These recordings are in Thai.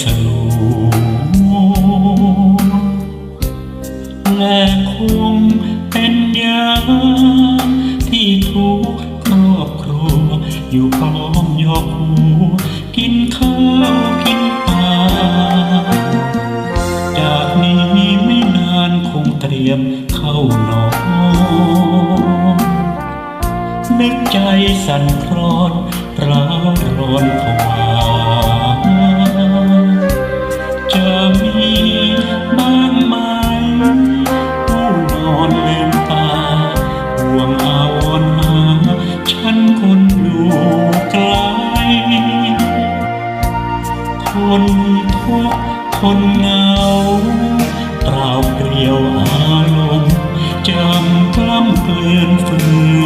สลูและคงเป็นยาที่ทุกครอบครัว อยู่พร้อมยกหูกินข้าวกินปลาจากนี้ไม่นานคงเตรียมเข้านอนนึกใจสั่นคลอนร้าวร้อนผว คนเหงาเปล่าเปลี่ยวอารมณ์จำกล้ำกลืนฝื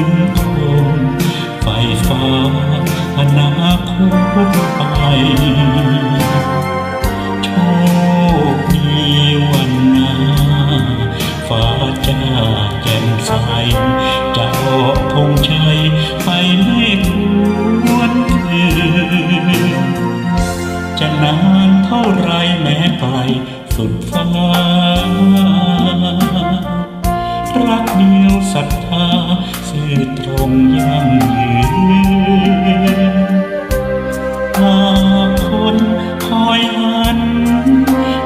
นทนไฟฟ้าอนาคตไปโชคดีวันหน้าฟ้าจ้าแจ่มใสจะออกธงชัยไปไม่ ศรัทธาซื่อตรงยั่งยืนหากคนคอยหัน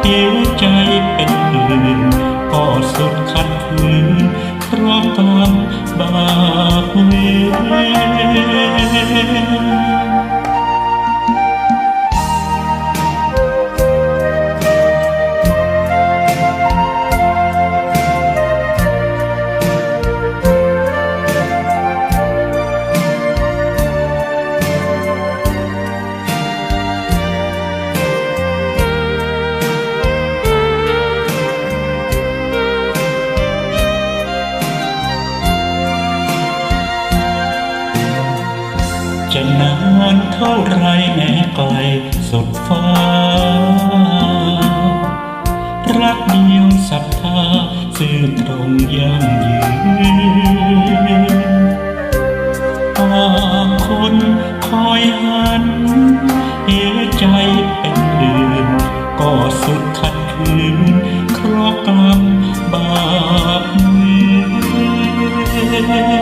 เดียวใจเป็นอื่นก็สุดขัดขืนเพราะกรรมบาปเวร นานเท่าไรแม้ไกลสุดฟ้า รักเดียวศรัทธาซื่อตรงยั่งยืนต่าคนคอยหันเอใจเป็นอื่น ก็สุดขัดขืนครอกรรมบาปเมื่อ